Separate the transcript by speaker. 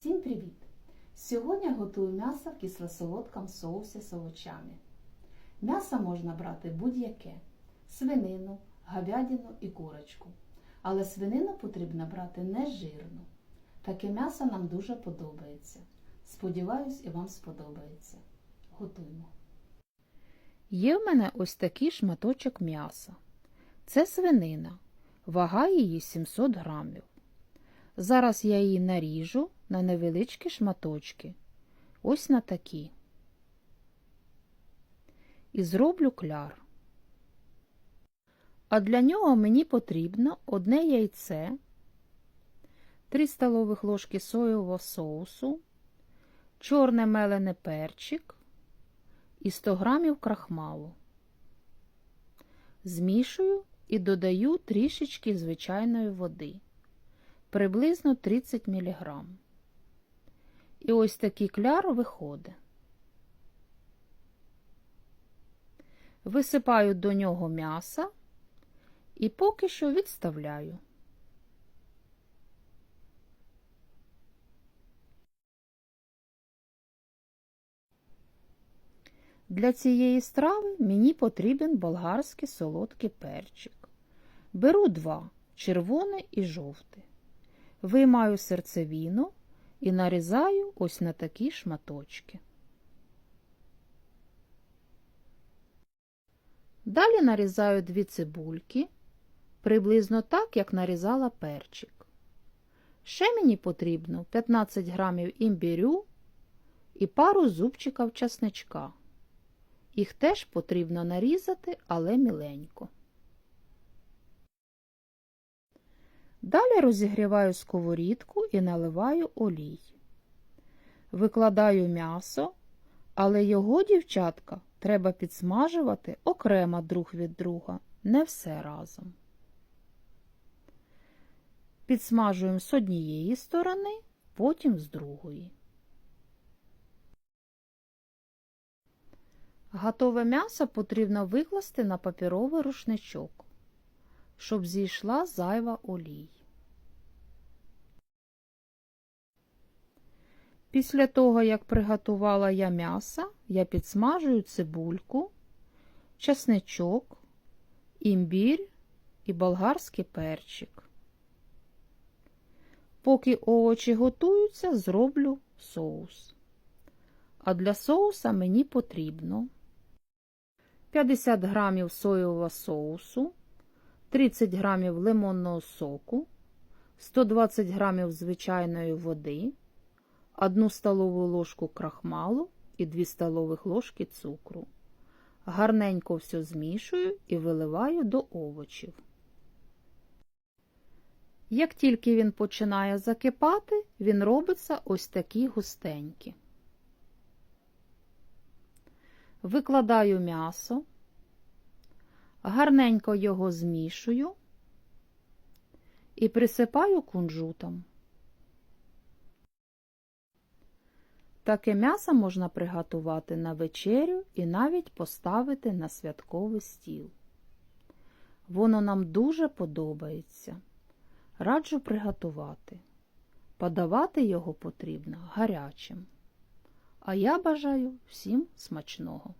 Speaker 1: Всім привіт! Сьогодні готую м'ясо в кисло-солодкому соусі з овочами. М'ясо можна брати будь-яке: свинину, говядину і курочку. Але свинину потрібно брати не жирну. Таке м'ясо нам дуже подобається. Сподіваюсь, і вам сподобається. Готуємо. Є в мене ось такий шматочок м'яса. Це свинина. Вага її 700 грамів. Зараз я її наріжу на невеличкі шматочки, ось на такі. І зроблю кляр. А для нього мені потрібно одне яйце, 3 столових ложки соєвого соусу, чорне мелене перчик і 100 грамів крахмалу. Змішую і додаю трішечки звичайної води приблизно 30 мг. І ось такий кляр виходить. Висипаю до нього м'яса і поки що відставляю. Для цієї страви мені потрібен болгарський солодкий перчик. Беру два червоний і жовтий. Виймаю серцевіну і нарізаю ось на такі шматочки. Далі нарізаю дві цибульки, приблизно так, як нарізала перчик. Ще мені потрібно 15 грамів імбірю і пару зубчиків часничка. Їх теж потрібно нарізати, але міленько. Далі розігріваю сковорідку і наливаю олій. Викладаю м'ясо, але його, дівчатка, треба підсмажувати окремо друг від друга, не все разом. Підсмажуємо з однієї сторони, потім з другої. Готове м'ясо потрібно викласти на папіровий рушничок, щоб зійшла зайва олій. Після того, як приготувала я м'ясо, я підсмажую цибульку, чесничок, імбір і болгарський перчик. Поки овочі готуються, зроблю соус. А для соуса мені потрібно 50 грамів соєвого соусу, 30 грамів лимонного соку, 120 грамів звичайної води, 1 столову ложку крахмалу і 2 столових ложки цукру. Гарненько все змішую і виливаю до овочів. Як тільки він починає закипати, він робиться ось такі густенькі. Викладаю м'ясо, гарненько його змішую і присипаю кунжутом. Таке м'ясо можна приготувати на вечерю і навіть поставити на святковий стіл. Воно нам дуже подобається. Раджу приготувати. Подавати його потрібно гарячим. А я бажаю всім смачного.